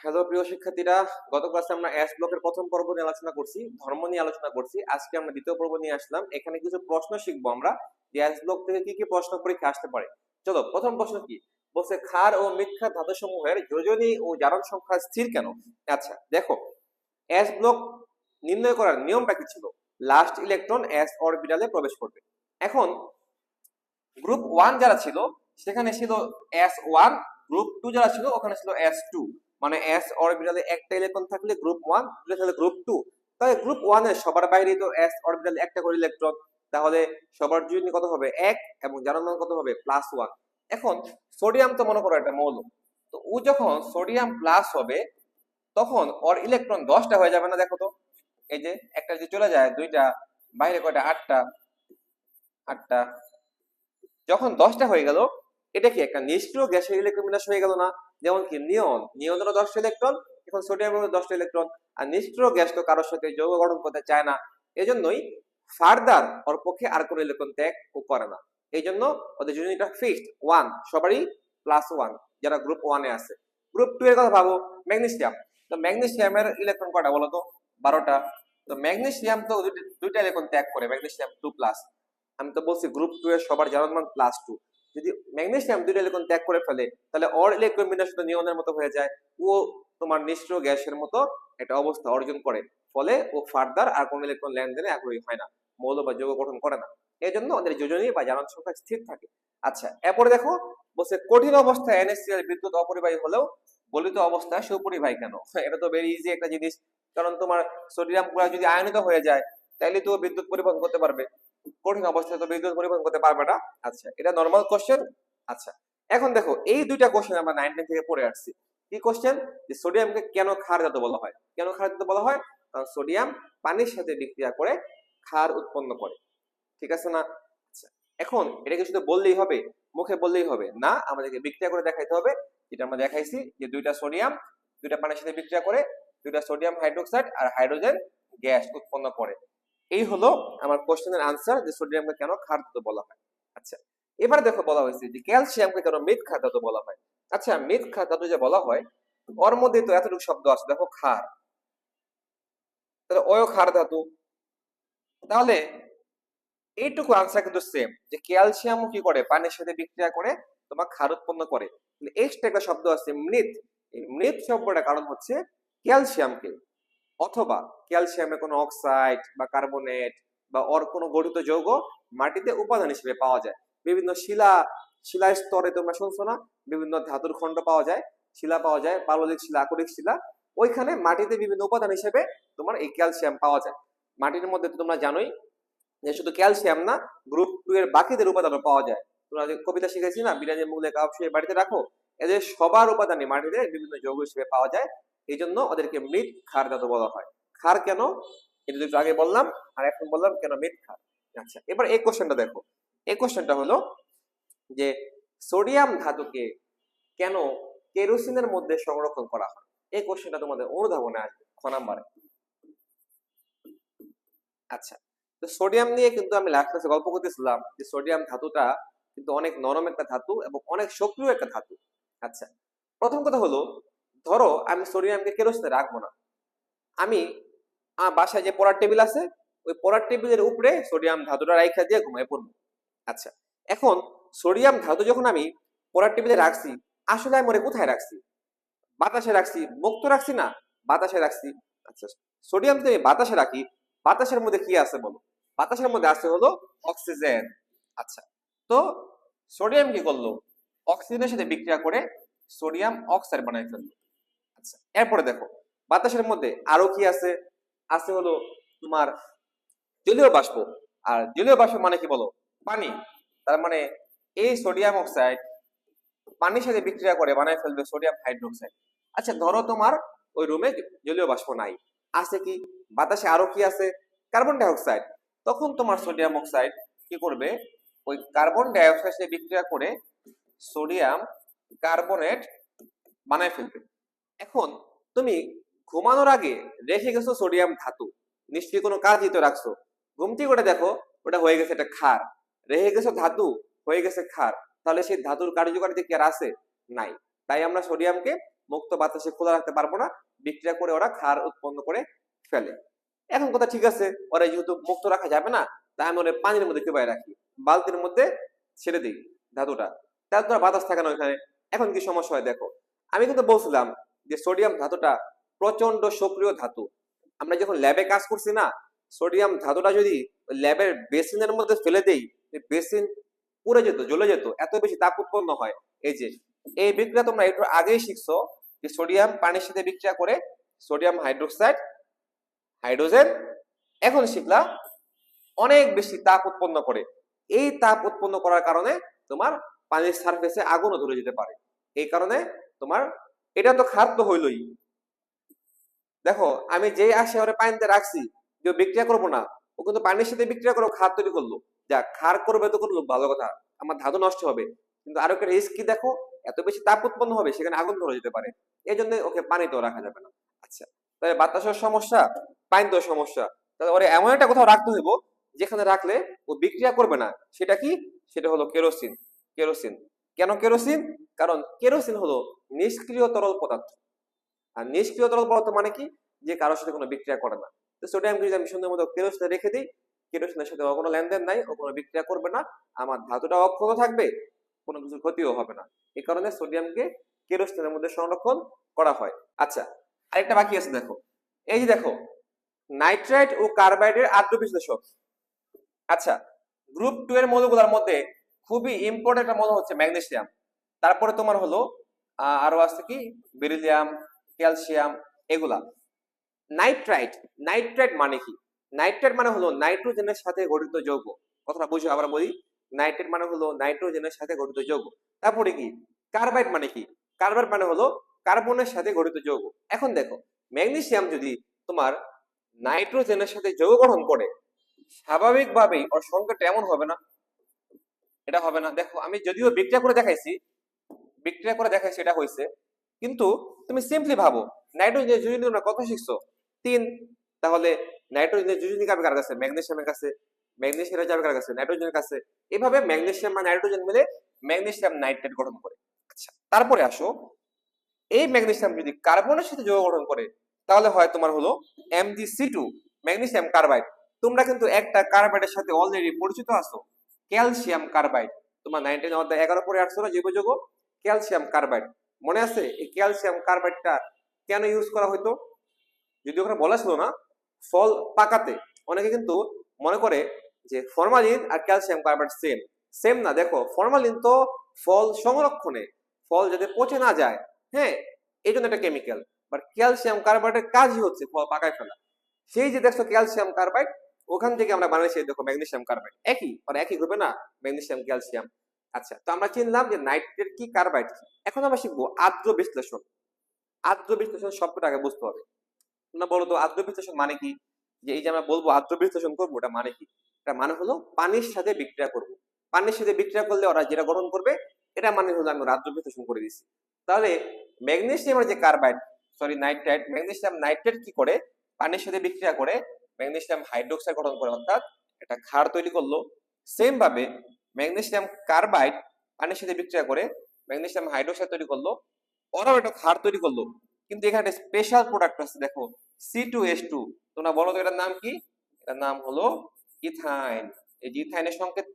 Hello প্রিয় শিক্ষার্থীরা, গত ক্লাসে আমরা এস ব্লকের প্রথম পর্ব নিয়ে আলোচনা করছি, ধর্ম নিয়ে আলোচনা করছি। আজকে আমরা দ্বিতীয় পর্ব নিয়ে আসলাম। এখানে কিছু প্রশ্ন শিখব আমরা যে এস ব্লক থেকে কি কি প্রশ্ন পরীক্ষা আসতে পারে। চলো, প্রথম প্রশ্ন কি? বলছে ক্ষার ও মিথ্যা ধাতু সমূহের যোজনী ও জারণ সংখ্যা স্থির কেন? আচ্ছা দেখো এস ব্লক নির্ণয় করার নিয়মটা কি ছিল? লাস্ট ইলেকট্রন এস অরবিটালে প্রবেশ করবে। এখন গ্রুপ ওয়ান যারা ছিল, সেখানে ছিল এস ওয়ান গ্রুপ টু যারা ছিল, ওখানে ছিল এস টু মানে এস অরবিটালে একটা ইলেকট্রন থাকলে গ্রুপ ওয়ান থাকলে গ্রুপ টু তাহলে গ্রুপ ওয়ানের সবার বাইরে তো এস অরবিটালে একটা করে ইলেকট্রন তাহলে সবার জন্য কত হবে? এক এবং যার মান কত হবে? প্লাস ওয়ান এখন সোডিয়াম তো মনে করো একটা মৌল। তো ও যখন সোডিয়াম প্লাস হবে, তখন ওর ইলেকট্রন দশটা হয়ে যাবে না, দেখো তো। এই যে একটা যে চলে যায়, দুইটা, বাইরে কয়টা? আটটা। আটটা। যখন দশটা হয়ে গেল এটা কি একটা নিষ্ক্রিয় গ্যাসের ইলেকট্রন হয়ে গেল না? যেমন কি নিয়ন? নিয়নেরও দশটা ইলেকট্রন এখন সোডিয়ামেরও দশটা ইলেকট্রন আর নিষ্ক্রিয় গ্যাস তো কারোর সাথে যৌগ গঠন করতে চায় না। এজন্যই ফার্দার ওর পক্ষে আর কোনো ইলেকট্রন ত্যাগ করে না। এই জন্য ওদের জন্য ফিক্সড ওয়ান সবারই প্লাস ওয়ান যারা গ্রুপ ওয়ানে আছে। গ্রুপ টু এর কথা ভাবো ম্যাগনেসিয়াম তো ম্যাগনেসিয়ামের ইলেকট্রন কটা বলো তো? বারোটা। তো ম্যাগনেসিয়াম তো দুইটা- ইলেকট্রন ত্যাগ করে ম্যাগনেসিয়াম টু প্লাস আমি তো বলছি গ্রুপ টু এর সবার জারণ মান প্লাস টু যদি ম্যাগনেসিয়াম দুইটা ইলেকট্রন ত্যাগ করে ফেলে, তাহলে অর ইলেকট্রন বিন্যাস শুধু নিয়নের মতো হয়ে যায়। ও তোমার নিষ্ক্রিয় গ্যাসের মতো একটা অবস্থা অর্জন করে। ফলে ও ফার্দার আর কোনো ইলেকট্রন লেনদেনে আগ্রহী হয় না। মৌল বা যৌগ গঠন করে না। এই জন্য ওদের যোজনী বা জারণ সংখ্যা স্থির থাকে। আচ্ছা এরপরে দেখো, বলছে, কঠিন অবস্থায় এনএসসিএল বিদ্যুৎ অপরিবাহী হলেও গলিত অবস্থায় সুপরিবাহী কেন? এটা তো ভেরি ইজি একটা জিনিস। কারণ তোমার সোডিয়াম পুরা যদি আয়নিত হয়ে যায় তাহলে তো বিদ্যুৎ পরিবহন করতে পারবে। কঠিন অবস্থায় তো বিদ্যুৎ পরিবহন করতে পারবে না। আচ্ছা। এটা নর্মাল কোশ্চেন আচ্ছা। এখন দেখো এই দুইটা কোশ্চেন আমরা নাইন থেকে পড়ে আসছি। কি কোশ্চেন যে সোডিয়ামকে কেন ক্ষার জাত বলা হয়? কেন ক্ষার জাত বলা হয়? কারণ সোডিয়াম পানির সাথে বিক্রিয়া করে ক্ষার উৎপন্ন করে। ঠিক আছে না? আচ্ছা। এখন এটাকে শুধু বললেই হবে মুখে বললেই হবে। না আমাদেরকে বিক্রিয়া করে দেখাইতে হবে। যেটা আমরা দেখাইছি যে দুইটা সোডিয়াম দুইটা পানির সাথে বিক্রিয়া করে দুইটা সোডিয়াম হাইড্রোক্সাইড আর হাইড্রোজেন গ্যাস উৎপন্ন করে। এই হলো আমার কোশ্চেনের আনসার যে সোডিয়ামকে কেন ধাতু বলা হয়। আচ্ছা এবার দেখো বলা হয়েছে যে ক্যালসিয়ামকে কেন ক্ষার ধাতু বলা হয়। আচ্ছা ক্ষার ধাতু যে বলা হয়, ওর মধ্যে তো এতটুকু শব্দ আছে, দেখো ক্ষার। তাহলে অয় ক্ষার ধাতু। তাহলে এইটুকু আনসার কিন্তু সেম যে ক্যালসিয়াম কি করে? পানির সাথে বিক্রিয়া করে, তোমার ক্ষার উৎপন্ন করে। এক্সট্রা একটা শব্দ আছে এই মৃৎ শব্দটা কারণ হচ্ছে ক্যালসিয়ামকে। অথবা ক্যালসিয়ামের কোনো অক্সাইড বা কার্বনেট বা অর কোনো গঠিত যৌগ মাটিতে উপাদান হিসেবে পাওয়া যায়। বিভিন্ন শিলা শিলা স্তরে তোমরা শুনছো না? বিভিন্ন ধাতুর খণ্ড পাওয়া যায়, শিলা পাওয়া যায় পাললিক শিলা, আকরিক শিলা। ওইখানে মাটিতে বিভিন্ন উপাদান হিসেবে তোমার এই ক্যালসিয়াম পাওয়া যায়। মাটির মধ্যে তো তোমরা জানোই যে শুধু ক্যালসিয়াম না, গ্রুপ টু এর বাকিদের উপাদানও পাওয়া যায়। তোমরা যে কবিতা শিখেছি না বিরাজের মূলে কাপ শুয়ে বাড়িতে রাখো। এদের সবার উপাদানই মাটিতে বিভিন্ন যৌগ হিসেবে পাওয়া যায়। এই জন্য ওদেরকে মৃৎ ক্ষার ধাতু বলা হয়। ক্ষার কেন? এটা একটু আগে বললাম, আর এখন বললাম কেন মৃৎ ক্ষার? আচ্ছা এবার এই কোশ্চেনটা দেখো। এই কোশ্চেনটা হলো যে সোডিয়াম ধাতুকে কেন কেরোসিনের মধ্যে সংরক্ষণ করা হয়? এই কোশ্চেনটা তোমাদের অনুধাবনে আসবে খ নাম্বারে। আচ্ছা তো সোডিয়াম নিয়ে কিন্তু আমি লাস্ট ক্লাসে গল্প করতেছিলাম যে সোডিয়াম ধাতুটা কিন্তু অনেক নরম একটা ধাতু এবং অনেক সক্রিয় একটা ধাতু। আচ্ছা প্রথম কথা হলো, ধরো আমি সোডিয়ামকে কেরোসিনে রাখব না। আমি বাসায় যে পড়ার টেবিল আছে, ওই পড়ার টেবিলের উপরে সোডিয়াম ধাতুটা রাইখা দিয়ে ঘুমায় পড়ব। আচ্ছা এখন সোডিয়াম ধাতু যখন আমি পড়ার টেবিলে রাখছি, আসলে আমি কোথায় রাখছি? বাতাসে রাখছি, মুক্ত রাখছি না? বাতাসে রাখছি। আচ্ছা সোডিয়াম যদি আমি বাতাসে রাখি, বাতাসের মধ্যে কি আছে বলো? বাতাসের মধ্যে আছে হলো অক্সিজেন। আচ্ছা তো সোডিয়াম কি করল? অক্সিজেনের সাথে বিক্রিয়া করে সোডিয়াম অক্সাইড বানাই ফেলবে। আচ্ছা এরপরে দেখো, বাতাসের মধ্যে আরও কি আছে? আছে হলো তোমার জলীয় বাষ্প। আর জলীয় বাষ্প মানে কি বলো? পানি। তার মানে এই সোডিয়াম অক্সাইড পানির সাথে বিক্রিয়া করে বানায় ফেলবে সোডিয়াম হাইড্রোক্সাইড। আচ্ছা ধরো তোমার ওই রুমে জলীয় বাষ্প নাই। আছে কি? বাতাসে আরও কি আছে? Carbon dioxide. তখন তোমার সোডিয়াম অক্সাইড কি করবে? ওই কার্বন ডাইঅক্সাইড সাথে বিক্রিয়া করে সোডিয়াম কার্বনেট বানায় ফেলবে। এখন তুমি ঘুমানোর আগে রেখে গেছো সোডিয়াম ধাতু। নিশ্চয়ই কোনো কাজই তো রাখছো। ঘুমটি করে দেখো, ওটা হয়ে গেছে একটা ক্ষার। রেখে গেছো ধাতু, হয়ে গেছে ক্ষার। তাহলে সেই ধাতুর কার্যকারিতা কি আর আছে? নাই। তাই আমরা সোডিয়ামকে মুক্ত বাতাসে খোলা রাখতে পারব না। বিক্রিয়া করে ওরা ক্ষার উৎপন্ন করে ফেলে। এখন কথা ঠিক আছে, ওরা যেহেতু মুক্ত রাখা যাবে না, তাই আমি ওরা পানির মধ্যে ডুবাই রাখি। বালতির মধ্যে ছেড়ে দিই ধাতুটা। তাহলে তো আর বাতাস থাকে না ওইখানে। এখন কি সমস্যা হয় দেখো, আমি কিন্তু বলছিলাম যে সোডিয়াম ধাতুটা প্রচণ্ড সক্রিয় ধাতু। আমরা যখন ল্যাবে কাজ করছি না, সোডিয়াম ধাতুটা যদি ল্যাবের বেসিনের মধ্যে ফেলে দেই বেসিন পুড়ে যেত, জ্বলে যেত, এত বেশি তাপ উৎপন্ন হয়। এই যে, এই বিক্রিয়া তোমরা একটু আগেই শিখছো যে সোডিয়াম পানির সাথে বিক্রিয়া করে সোডিয়াম হাইড্রোক্সাইড, হাইড্রোজেন, এখন শিখলা অনেক বেশি তাপ উৎপন্ন করে। এই তাপ উৎপন্ন করার কারণে তোমার পানির সারফেসে আগুনও ধরে যেতে পারে। এই কারণে তোমার এটা তো খাদ্য হইলই। দেখো, আমি যে আসে ওরে পানিতে রাখছি যে বিক্রিয়া করব না। ও কিন্তু পানির সাথে বিক্রিয়া করে খাদ তৈরি করল। যা খার করবে তো করল ভালো কথা। আমার ধাতু নষ্ট হবে। কিন্তু আরও একটা রিস্ক কি দেখো? এত বেশি তাপ উৎপন্ন হবে, সেখানে আগুন ধরে যেতে পারে। এই জন্য ওকে পানিতেও রাখা যাবে না। আচ্ছা তাহলে বাতাসের সমস্যা, পানিতেও সমস্যা। তাহলে ওরে এমন একটা কোথাও রাখতে হইব, যেখানে রাখলে ও বিক্রিয়া করবে না। সেটা কি? সেটা হলো কেরোসিন। কেরোসিন। কেন কেরোসিন? কারণ কেরোসিন হলো নিষ্ক্রিয় তরল পদার্থ। আর নিষ্ক্রিয় তরল পদার্থ মানে কি? যে কারোর সাথে কোনো বিক্রিয়া করে না। তো সোডিয়াম যদি আমি সুন্দর মতো কেরোসিনে রেখে দিই, কেরোসিনের সাথে কোনো লেনদেন নাই, ও কোনো বিক্রিয়া করবে না, আমার ধাতুটা অক্ষত থাকবে, কোনো কিছু ক্ষতিও হবে না। এই কারণে সোডিয়ামকে কেরোসিনের মধ্যে সংরক্ষণ করা হয়। আচ্ছা আরেকটা বাকি আছে দেখো। এই যে দেখো, নাইট্রাইট ও কার্বাইডের আদ্র বিশ্লেষক আচ্ছা গ্রুপ টু এর মৌলগুলোর মধ্যে খুবই ইম্পর্টেন্ট মৌল হচ্ছে ম্যাগনেসিয়াম তারপরে তোমার হলো আরও আছে কি? বেরিলিয়াম ক্যালসিয়াম এগুলা। নাইট্রাইট নাইট্রাইট মানে কি? নাইট্রাইট মানে হলো নাইট্রোজেনের সাথে গঠিত যৌগ। কথাটা বুঝো আবার বলি। নাইট্রেট মানে হলো নাইট্রোজেনের সাথে গঠিত যৌগ। তারপরে কি? কার্বাইড মানে কি? কার্বাইড মানে হলো কার্বনের সাথে গঠিত যৌগ। এখন দেখো ম্যাগনেসিয়াম যদি তোমার নাইট্রোজেনের সাথে যৌগ গঠন করে, স্বাভাবিকভাবেই ওর সংখ্যাটা এমন হবে না। এটা হবে না। দেখো, আমি যদিও বিক্রিয়া করে দেখাইছি, বিক্রিয়া করে দেখাইছি এটা হয়েছে কিন্তু তুমি সিম্পলি ভাবো নাইট্রোজেনের যোজনী তোমরা কত শিখছো? তিন, তাহলে নাইট্রোজেনের যোজনী যাবে কার কাছে? ম্যাগনেসিয়ামের কাছে ম্যাগনেসিয়াম যাবে কার কাছে? নাইট্রোজেনের কাছে। এভাবে ম্যাগনেসিয়াম আর নাইট্রোজেন মিলে ম্যাগনেসিয়াম নাইট্রেট গঠন করে। আচ্ছা তারপরে আসো, এই ম্যাগনেসিয়াম যদি কার্বনের সাথে যৌগ গঠন করে, তাহলে হয় তোমার হলো এমজিসি টু ম্যাগনেসিয়াম কার্বাইড তোমরা কিন্তু একটা কার্বাইডের সাথে অলরেডি পরিচিত আছো। Calcium carbide. তোমার নাইনটিন অধ্যায় এগারো পরে আসছো না? জৈব যৌগ ক্যালসিয়াম কার্বাইড। মনে আছে? এই ক্যালসিয়াম কার্বাইডটা কেন ইউজ করা হতো যদি ওখানে বলা ছিল না, ফল পাকাতে। অনেকে কিন্তু মনে করে যে ফরমালিন আর ক্যালসিয়াম কার্বাইড সেম সেম না, দেখো, ফরমালিন তো ফল সংরক্ষণে। ফল যাতে পচে না যায় হ্যাঁ এই জন্য একটা কেমিক্যাল বাট ক্যালসিয়াম কার্বাইডের কাজই হচ্ছে ফল পাকায় ফেলা। সেই যে দেখছ ক্যালসিয়াম কার্বাইড ওখান থেকে আমরা বানিয়েছি দেখো ম্যাগনেসিয়াম কার্বাইড একই আর একই হবে না ম্যাগনেসিয়াম ক্যালসিয়াম আচ্ছা তো আমরা চিনলাম যে নাইট্রেট কি কার্বাইড কি? এখন আমরা শিখব আদ্র বিশ্লেষণ। আদ্র বিশ্লেষণ শব্দটা আগে বুঝতে হবে। তোমরা বলো তো আদ্র বিশ্লেষণ মানে কি? যে এই যে আমরা বলব আদ্র বিশ্লেষণ করব, ওটা মানে কি? এটা মানে হলো পানির সাথে বিক্রিয়া করব। পানির সাথে বিক্রিয়া করলে ওরা যেটা গঠন করবে, এটা মানে হলো আমি আদ্র বিশ্লেষণ করে দিচ্ছি তাহলে ম্যাগনেসিয়ামের যে carbide sorry nitrate magnesium nitrate কি করে? পানির সাথে বিক্রিয়া করে ম্যাগনেসিয়াম হাইড্রোক্সাইড গঠন করে, অর্থাৎ একটা ক্ষার তৈরি করল। সেম ভাবে ম্যাগনেসিয়াম কার্বাইড পানির সাথে বিক্রিয়া করে ম্যাগনেসিয়াম হাইড্রোক্সাইড তৈরি করল। ওরাও একটা ক্ষার তৈরি করল। কিন্তু এখানে স্পেশাল প্রোডাক্ট আছে, দেখো সি টু এস টু তোমরা বলো তো এটার নাম কি? এটার নাম হলো ইথাইন এই যে ইথাইনের সংকেত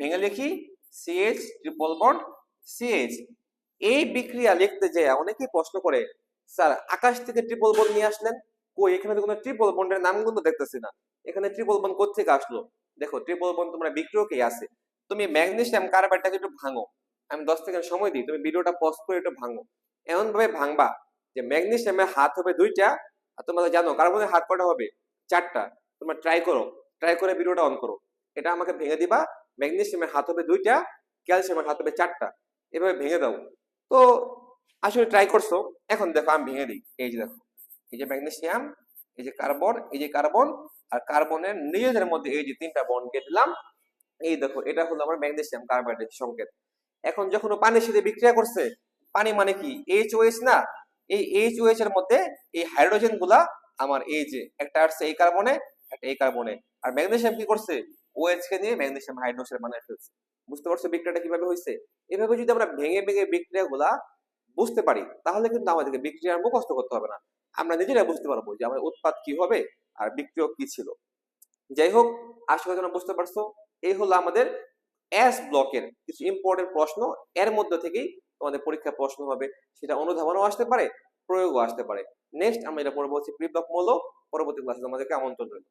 ভেঙে লিখি সিএইচ ট্রিপল বন্ড সিএইচ এই বিক্রিয়া লিখতে যে অনেকেই প্রশ্ন করে, স্যার, আকাশ থেকে ট্রিপল বন্ড নিয়ে আসলেন? কই এখানে তো কোনো ট্রিপল বন্ডের নাম কিন্তু দেখতেছি না। এখানে ট্রিপল বন্ড কোথেকে আসলো? দেখো ট্রিপল বন্ড তোমরা বিক্রিয়কেই আছে? তুমি ম্যাগনেসিয়াম কার্বাইডটাকে একটু ভাঙো। আমি দশ সেকেন্ড সময় দিই, তুমি ভিডিওটা পজ করে একটু ভাঙো। এমন ভাবে ভাঙবা যে ম্যাগনেসিয়ামের হাত হবে দুইটা, আর তোমরা জানো কার্বনের হাত কটা হবে? চারটা। তোমরা ট্রাই করো। ট্রাই করে ভিডিওটা অন করো। এটা আমাকে ভেঙে দিবা ম্যাগনেসিয়ামের হাত হবে দুইটা ক্যালসিয়ামের হাত হবে চারটা। এভাবে ভেঙে দাও। তো আসলে ট্রাই করছ। এখন দেখো, আমি ভেঙে দিই। এই যে দেখো। এই যে ম্যাগনেসিয়াম, এই যে কার্বন, এই যে কার্বন, আর কার্বনের নিজেদের মধ্যে এই যে তিনটা বন্ড দিয়ে দিলাম, এই দেখো, এটা হলো আমার ম্যাগনেসিয়াম কার্বাইডের সংকেত। এখন যখন পানির সাথে বিক্রিয়া করছে, পানি মানে কি? এইচ ওএস না? এই এইচ ওএস এর মধ্যে এই হাইড্রোজেনগুলা আমার এই যে একটা আসছে এই কার্বনে, একটা এই কার্বনে। আর ম্যাগনেসিয়াম কি করছে? ওএইচ কে নিয়ে ম্যাগনেসিয়াম হাইড্রোজেন বানায় ফেলছে। বুঝতে পারছ বিক্রিয়াটা কীভাবে হয়েছে এভাবে যদি আমরা ভেঙে ভেঙে বিক্রিয়া গুলা বুঝতে পারি, তাহলে কিন্তু আমাদেরকে বিক্রিয়ার মুখস্থ করতে হবে না। আমরা নিজেরাই বুঝতে পারব যে আমাদের উৎপাদ কি হবে আর বিক্রিয় কি ছিল। যাই হোক, আশা করি বুঝতে পারছ। এই হলো আমাদের এস ব্লকের কিছু ইম্পর্টেন্ট প্রশ্ন। এর মধ্যে থেকেই তোমাদের পরীক্ষা প্রশ্ন হবে। সেটা অনুধাবনও আসতে পারে, প্রয়োগও আসতে পারে। নেক্সট আমরা এটা পড়ব হচ্ছে প্রিব্লক মূল্য পরবর্তী ক্লাসে তোমাদেরকে আমন্ত্রণ রইল।